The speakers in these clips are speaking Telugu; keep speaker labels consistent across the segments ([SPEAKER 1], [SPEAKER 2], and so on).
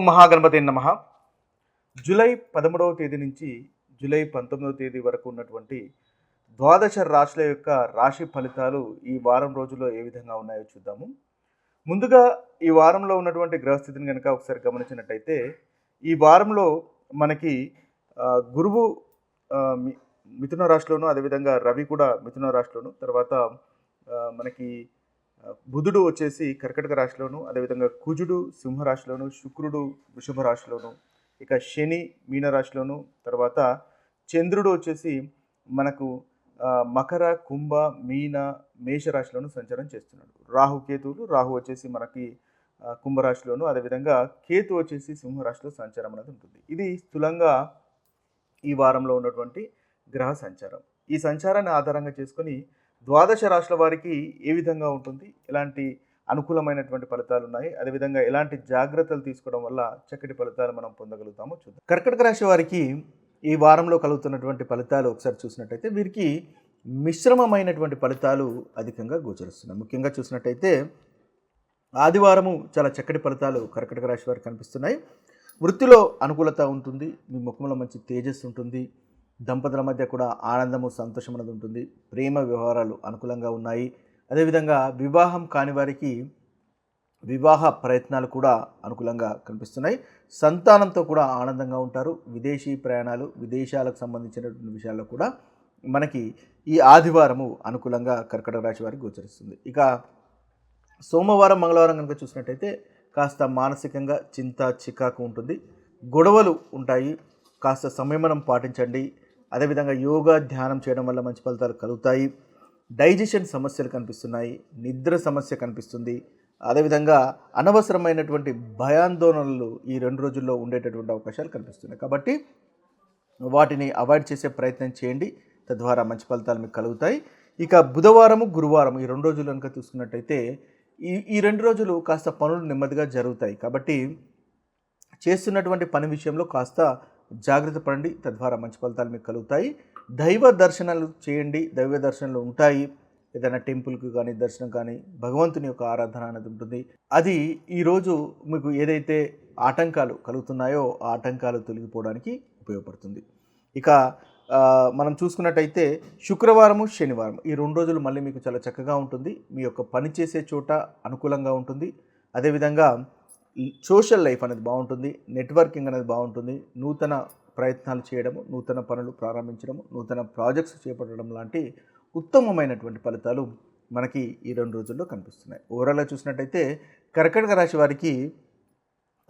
[SPEAKER 1] ఓం మహాగణపతి నమ. జూలై పదమూడవ తేదీ నుంచి జూలై పంతొమ్మిదవ తేదీ వరకు ఉన్నటువంటి ద్వాదశ రాశుల యొక్క రాశి ఫలితాలు ఈ వారం రోజుల్లో ఏ విధంగా ఉన్నాయో చూద్దాము. ముందుగా ఈ వారంలో ఉన్నటువంటి గ్రహస్థితిని కనుక ఒకసారి గమనించినట్టయితే ఈ వారంలో మనకి గురువు మి- మిథున రాశిలోను అదేవిధంగా రవి కూడా మిథున రాశిలోను తర్వాత మనకి బుధుడు వచ్చేసి కర్కటక రాశిలోను అదేవిధంగా కుజుడు సింహరాశిలోను శుక్రుడు వృషభ రాశిలోను ఇక శని మీనరాశిలోను తర్వాత చంద్రుడు వచ్చేసి మనకు మకర కుంభ మీన మేషరాశిలోను సంచారం చేస్తున్నాడు. రాహు కేతువులు రాహు వచ్చేసి మనకి కుంభరాశిలోను అదేవిధంగా కేతు వచ్చేసి సింహరాశిలో సంచారం అనేది ఉంటుంది. ఇది స్థూలంగా ఈ వారంలో ఉన్నటువంటి గ్రహ సంచారం. ఈ సంచారాన్ని ఆధారంగా చేసుకొని ద్వాదశ రాశుల వారికి ఏ విధంగా ఉంటుంది? ఎలాంటి అనుకూలమైనటువంటి ఫలితాలు ఉన్నాయి? అదేవిధంగా ఎలాంటి జాగ్రత్తలు తీసుకోవడం వల్ల చక్కటి ఫలితాలు మనం పొందగలుగుతామో చూద్దాం. కర్కటక రాశి వారికి ఈ వారంలో కలుగుతున్నటువంటి ఫలితాలు ఒకసారి చూసినట్టయితే వీరికి మిశ్రమమైనటువంటి ఫలితాలు అధికంగా గోచరిస్తున్నాయి. ముఖ్యంగా చూసినట్టయితే ఆదివారము చాలా చక్కటి ఫలితాలు కర్కటక రాశి వారికి కనిపిస్తున్నాయి. వృత్తిలో అనుకూలత ఉంటుంది. మీ ముఖంలో మంచి తేజస్సు ఉంటుంది. దంపతుల మధ్య కూడా ఆనందము సంతోషం అనేది ఉంటుంది. ప్రేమ వ్యవహారాలు అనుకూలంగా ఉన్నాయి. అదేవిధంగా వివాహం కాని వారికి వివాహ ప్రయత్నాలు కూడా అనుకూలంగా కనిపిస్తున్నాయి. సంతానంతో కూడా ఆనందంగా ఉంటారు. విదేశీ ప్రయాణాలు విదేశాలకు సంబంధించినటువంటి విషయాల్లో కూడా మనకి ఈ ఆదివారము అనుకూలంగా కర్కటక రాశి వారికి గోచరిస్తుంది. ఇక సోమవారం మంగళవారం కనుక చూసినట్టయితే కాస్త మానసికంగా చింత చికాకు ఉంటుంది. గొడవలు ఉంటాయి. కాస్త సంయమనం పాటించండి. అదేవిధంగా యోగా ధ్యానం చేయడం వల్ల మంచి ఫలితాలు కలుగుతాయి. డైజెషన్ సమస్యలు కనిపిస్తున్నాయి. నిద్ర సమస్య కనిపిస్తుంది. అదేవిధంగా అనవసరమైనటువంటి భయాందోళనలు ఈ రెండు రోజుల్లో ఉండేటటువంటి అవకాశాలు కనిపిస్తున్నాయి. కాబట్టి వాటిని అవాయిడ్ చేసే ప్రయత్నం చేయండి. తద్వారా మంచి ఫలితాలు మీకు కలుగుతాయి. ఇక బుధవారము గురువారం ఈ రెండు రోజులు కనుక చూసుకున్నట్టయితే ఈ ఈ రెండు రోజులు కాస్త పనులు నెమ్మదిగా జరుగుతాయి. కాబట్టి చేస్తున్నటువంటి పని విషయంలో కాస్త జాగ్రత్త పడండి. తద్వారా మంచి ఫలితాలు మీకు కలుగుతాయి. దైవ దర్శనాలు చేయండి. దైవ దర్శనాలు ఉంటాయి. ఏదైనా టెంపుల్కి కానీ దర్శనం కానీ భగవంతుని యొక్క ఆరాధన అనేది ఉంటుంది. అది ఈరోజు మీకు ఏదైతే ఆటంకాలు కలుగుతున్నాయో ఆ ఆటంకాలు తొలగిపోవడానికి ఉపయోగపడుతుంది. ఇక మనం చూసుకున్నట్టయితే శుక్రవారము శనివారం. ఈ రెండు రోజులు మళ్ళీ మీకు చాలా చక్కగా ఉంటుంది. మీ యొక్క పని చేసే చోట అనుకూలంగా ఉంటుంది. అదేవిధంగా సోషల్ లైఫ్ అనేది బాగుంటుంది నెట్వర్కింగ్ అనేది బాగుంటుంది నూతన ప్రయత్నాలు చేయడము నూతన పనులు ప్రారంభించడము నూతన ప్రాజెక్ట్స్ చేపట్టడం లాంటి ఉత్తమమైనటువంటి ఫలితాలు మనకి ఈ రెండు రోజుల్లో కనిపిస్తున్నాయి. ఓవరాల్గా చూసినట్టయితే కర్కటక రాశి వారికి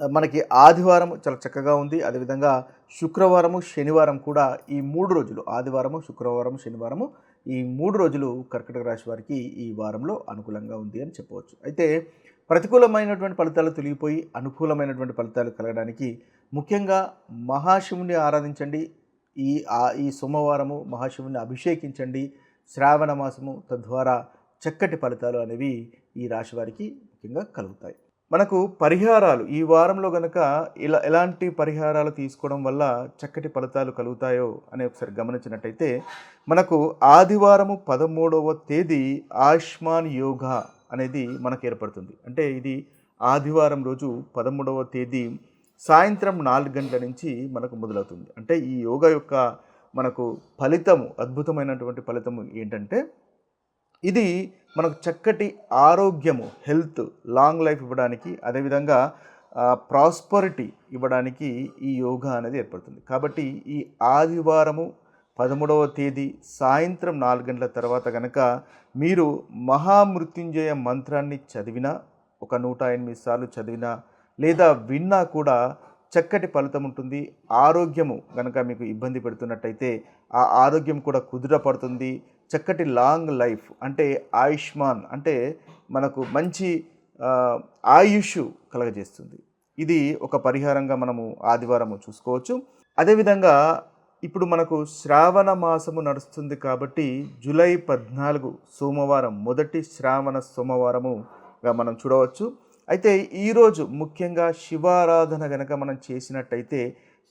[SPEAKER 1] మనకి ఆదివారం చాలా చక్కగా ఉంది. అదేవిధంగా శుక్రవారము శనివారం కూడా ఈ మూడు రోజులు ఆదివారము శుక్రవారం శనివారము ఈ మూడు రోజులు కర్కటక రాశి వారికి ఈ వారంలో అనుకూలంగా ఉంది అని చెప్పవచ్చు. అయితే ప్రతికూలమైనటువంటి ఫలితాలు తొలగిపోయి అనుకూలమైనటువంటి ఫలితాలు కలగడానికి ముఖ్యంగా మహాశివుని ఆరాధించండి. ఈ ఆ- ఈ సోమవారము మహాశివుని అభిషేకించండి. శ్రావణ మాసము తద్వారా చక్కటి ఫలితాలు అనేవి ఈ రాశి వారికి ముఖ్యంగా కలుగుతాయి. మనకు పరిహారాలు ఈ వారంలో గనక ఇలా ఎలాంటి పరిహారాలు తీసుకోవడం వల్ల చక్కటి ఫలితాలు కలుగుతాయో అని ఒకసారి గమనించినట్టయితే మనకు ఆదివారము పదమూడవ తేదీ ఆయుష్మాన్ యోగా అనేది మనకు ఏర్పడుతుంది అంటే ఇది ఆదివారం రోజు పదమూడవ తేదీ సాయంత్రం నాలుగు గంటల నుంచి మనకు మొదలవుతుంది. అంటే ఈ యోగా యొక్క మనకు ఫలితము అద్భుతమైనటువంటి ఫలితము ఏంటంటే ఇది మనకు చక్కటి ఆరోగ్యము హెల్త్ లాంగ్ లైఫ్ ఇవ్వడానికి అదేవిధంగా ప్రాస్పరిటీ ఇవ్వడానికి ఈ యోగా అనేది ఏర్పడుతుంది. కాబట్టి ఈ ఆదివారము పదమూడవ తేదీ సాయంత్రం నాలుగు గంటల తర్వాత కనుక మీరు మహామృత్యుంజయ మంత్రాన్ని చదివినా ఒక నూట ఎనిమిది సార్లు చదివినా లేదా విన్నా కూడా చక్కటి ఫలితం ఉంటుంది. ఆరోగ్యము కనుక మీకు ఇబ్బంది పెడుతున్నట్టయితే ఆ ఆరోగ్యం కూడా కుదురపడుతుంది చక్కటి లాంగ్ లైఫ్ అంటే ఆయుష్మాన్ అంటే మనకు మంచి ఆయుష్ కలగజేస్తుంది. ఇది ఒక పరిహారంగా మనము ఆదివారము చూసుకోవచ్చు. అదేవిధంగా ఇప్పుడు మనకు శ్రావణ మాసము నడుస్తుంది కాబట్టి జూలై పద్నాలుగు సోమవారం మొదటి శ్రావణ సోమవారముగా మనం చూడవచ్చు. అయితే ఈరోజు ముఖ్యంగా శివారాధన గనక మనం చేసినట్టయితే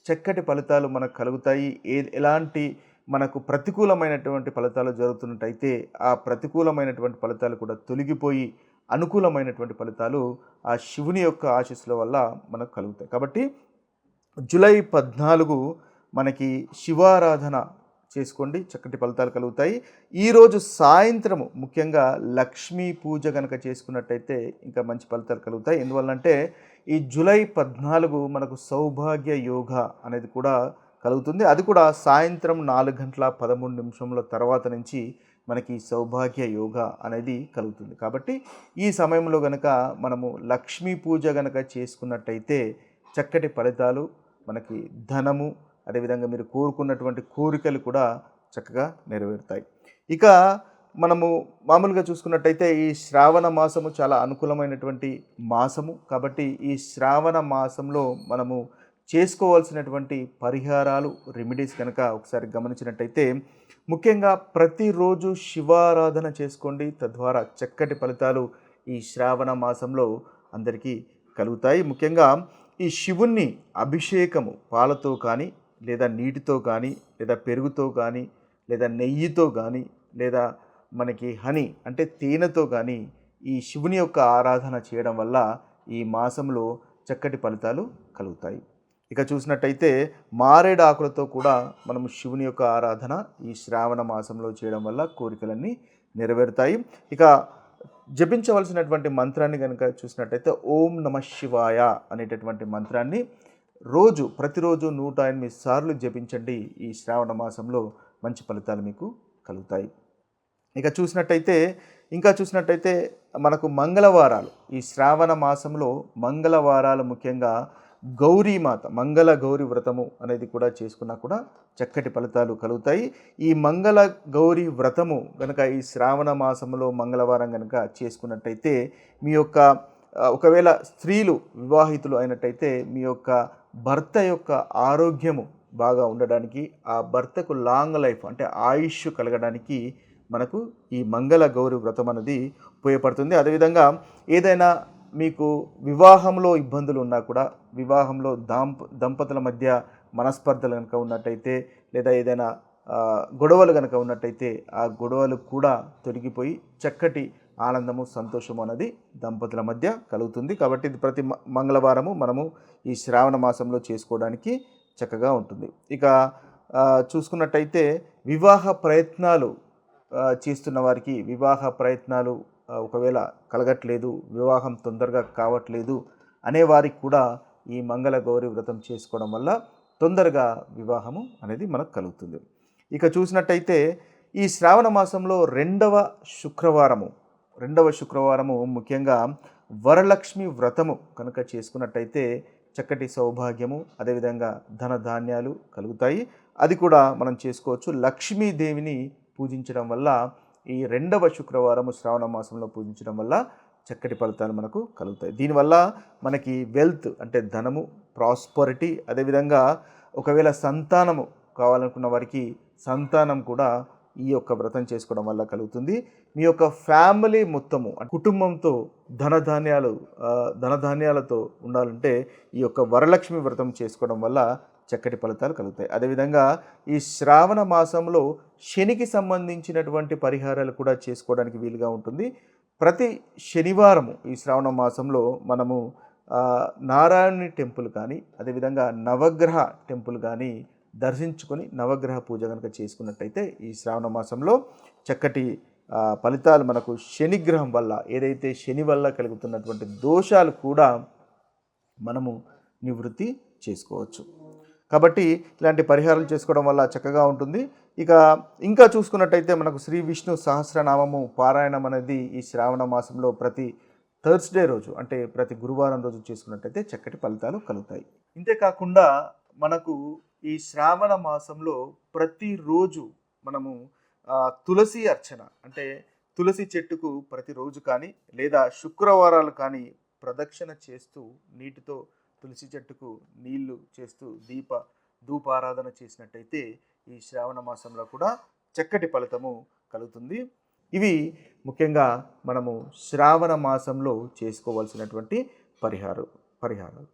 [SPEAKER 1] చక్కటి ఫలితాలు మనకు కలుగుతాయి. ఏ ఎలాంటి మనకు ప్రతికూలమైనటువంటి ఫలితాలు జరుగుతున్నట్టయితే ఆ ప్రతికూలమైనటువంటి ఫలితాలు కూడా తొలగిపోయి అనుకూలమైనటువంటి ఫలితాలు ఆ శివుని యొక్క ఆశీస్సుల వల్ల మనకు కలుగుతాయి. కాబట్టి జూలై పద్నాలుగు మనకి శివారాధన చేసుకోండి. చక్కటి ఫలితాలు కలుగుతాయి. ఈరోజు సాయంత్రము ముఖ్యంగా లక్ష్మీ పూజ కనుక చేసుకున్నట్టయితే ఇంకా మంచి ఫలితాలు కలుగుతాయి. ఎందువల్లంటే ఈ జూలై పద్నాలుగు మనకు సౌభాగ్య యోగ అనేది కూడా కలుగుతుంది. అది కూడా సాయంత్రం నాలుగు గంటల పదమూడు నిమిషముల తర్వాత నుంచి మనకి సౌభాగ్య యోగ అనేది కలుగుతుంది. కాబట్టి ఈ సమయంలో గనక మనము లక్ష్మీ పూజ గనక చేసుకున్నట్టయితే చక్కటి ఫలితాలు మనకి ధనము అదేవిధంగా మీరు కోరుకున్నటువంటి కోరికలు కూడా చక్కగా నెరవేరుతాయి. ఇక మనము మామూలుగా చూసుకున్నట్టయితే ఈ శ్రావణ మాసము చాలా అనుకూలమైనటువంటి మాసము. కాబట్టి ఈ శ్రావణ మాసంలో మనము చేసుకోవాల్సినటువంటి పరిహారాలు రెమెడీస్ కనుక ఒకసారి గమనించినట్టయితే ముఖ్యంగా ప్రతిరోజు శివారాధన చేసుకోండి. తద్వారా చక్కటి ఫలితాలు ఈ శ్రావణ మాసంలో అందరికీ కలుగుతాయి. ముఖ్యంగా ఈ శివుణ్ణి అభిషేకము పాలతో కానీ లేదా నీటితో కానీ లేదా పెరుగుతో కానీ లేదా నెయ్యితో కానీ లేదా మనకి హనీ అంటే తేనెతో కానీ ఈ శివుని యొక్క ఆరాధన చేయడం వల్ల ఈ మాసంలో చక్కటి ఫలితాలు కలుగుతాయి. ఇక చూసినట్టయితే మారేడు ఆకులతో కూడా మనం శివుని యొక్క ఆరాధన ఈ శ్రావణ మాసంలో చేయడం వల్ల కోరికలన్నీ నెరవేరుతాయి. ఇక జపించవలసినటువంటి మంత్రాన్ని కనుక చూసినట్టయితే ఓం నమ శివాయ అనేటటువంటి మంత్రాన్ని రోజు ప్రతిరోజు నూట ఎనిమిది సార్లు జపించండి ఈ శ్రావణ మాసంలో. మంచి ఫలితాలు మీకు కలుగుతాయి. ఇక చూసినట్టయితే ఇంకా చూసినట్టయితే మనకు మంగళవారాలు. ఈ శ్రావణ మాసంలో మంగళవారాలు ముఖ్యంగా గౌరీమాత మంగళ గౌరి వ్రతము అనేది కూడా చేసుకున్నా కూడా చక్కటి ఫలితాలు కలుగుతాయి. ఈ మంగళ గౌరి వ్రతము కనుక ఈ శ్రావణ మాసంలో మంగళవారం కనుక చేసుకున్నట్టయితే మీ యొక్క ఒకవేళ స్త్రీలు వివాహితులు అయినట్టయితే మీ యొక్క భర్త యొక్క ఆరోగ్యము బాగా ఉండడానికి ఆ భర్తకు లాంగ్ లైఫ్ అంటే ఆయుష్ కలగడానికి మనకు ఈ మంగళ గౌరి వ్రతం అనేది ఉపయోగపడుతుంది. అదేవిధంగా ఏదైనా మీకు వివాహంలో ఇబ్బందులు ఉన్నా కూడా వివాహంలో దాంప దంపతుల మధ్య మనస్పర్ధలు కనుక ఉన్నట్టయితే లేదా ఏదైనా గొడవలు కనుక ఉన్నట్టయితే ఆ గొడవలు కూడా తొలగిపోయి చక్కటి ఆనందము సంతోషము అనేది దంపతుల మధ్య కలుగుతుంది. కాబట్టి ఇది ప్రతి మ- మంగళవారము మనము ఈ శ్రావణ మాసంలో చేసుకోవడానికి చక్కగా ఉంటుంది. ఇక చూసుకున్నట్టయితే వివాహ ప్రయత్నాలు చేస్తున్న వారికి వివాహ ప్రయత్నాలు ఒకవేళ కలగట్లేదు వివాహం తొందరగా కావట్లేదు అనే వారికి కూడా ఈ మంగళ గౌరి వ్రతం చేసుకోవడం వల్ల తొందరగా వివాహము అనేది మనకు కలుగుతుంది. ఇక చూసినట్టయితే ఈ శ్రావణ మాసంలో రెండవ శుక్రవారము రెండవ శుక్రవారము ముఖ్యంగా వరలక్ష్మి వ్రతము కనుక చేసుకున్నట్టయితే చక్కటి సౌభాగ్యము అదేవిధంగా ధన ధాన్యాలు కలుగుతాయి. అది కూడా మనం చేసుకోవచ్చు. లక్ష్మీదేవిని పూజించడం వల్ల ఈ రెండవ శుక్రవారము శ్రావణ మాసంలో పూజించడం వల్ల చక్కటి ఫలితాలు మనకు కలుగుతాయి. దీనివల్ల మనకి వెల్త్ అంటే ధనము ప్రాస్పరిటీ అదేవిధంగా ఒకవేళ సంతానము కావాలనుకున్న వారికి సంతానం కూడా ఈ యొక్క వ్రతం చేసుకోవడం వల్ల కలుగుతుంది. మీ యొక్క ఫ్యామిలీ మొత్తము కుటుంబంతో ధనధాన్యాలు ధనధాన్యాలతో ఉండాలంటే ఈ యొక్క వరలక్ష్మి వ్రతం చేసుకోవడం వల్ల చక్కటి ఫలితాలు కలుగుతాయి. అదేవిధంగా ఈ శ్రావణ మాసంలో శనికి సంబంధించినటువంటి పరిహారాలు కూడా చేసుకోవడానికి వీలుగా ఉంటుంది. ప్రతి శనివారము ఈ శ్రావణ మాసంలో మనము నారాయణి నారాయణుని టెంపుల్ కానీ అదేవిధంగా నవగ్రహ టెంపుల్ కానీ దర్శించుకొని నవగ్రహ పూజ కనుక చేసుకున్నట్టయితే ఈ శ్రావణ మాసంలో చక్కటి ఫలితాలు మనకు శనిగ్రహం వల్ల ఏదైతే శని వల్ల కలుగుతున్నటువంటి దోషాలు కూడా మనము నివృత్తి చేసుకోవచ్చు. కాబట్టి ఇలాంటి పరిహారాలు చేసుకోవడం వల్ల చక్కగా ఉంటుంది. ఇక ఇంకా చూసుకున్నట్టయితే మనకు శ్రీ విష్ణు సహస్రనామము పారాయణం అనేది ఈ శ్రావణ మాసంలో ప్రతి థర్స్డే రోజు అంటే ప్రతి గురువారం రోజు చేసుకున్నట్టయితే చక్కటి ఫలితాలు కలుగుతాయి. ఇంతేకాకుండా మనకు ఈ శ్రావణ మాసంలో ప్రతిరోజు మనము తులసి అర్చన అంటే తులసి చెట్టుకు ప్రతిరోజు కానీ లేదా శుక్రవారాలు కానీ ప్రదక్షిణ చేస్తూ నీటితో తులసి చెట్టుకు నీళ్ళు చేస్తూ దీప ధూపారాధన చేసినట్టయితే ఈ శ్రావణ మాసంలో కూడా చక్కటి ఫలితము కలుగుతుంది. ఇవి ముఖ్యంగా మనము శ్రావణ మాసంలో చేసుకోవాల్సినటువంటి పరిహారం పరిహారాలు.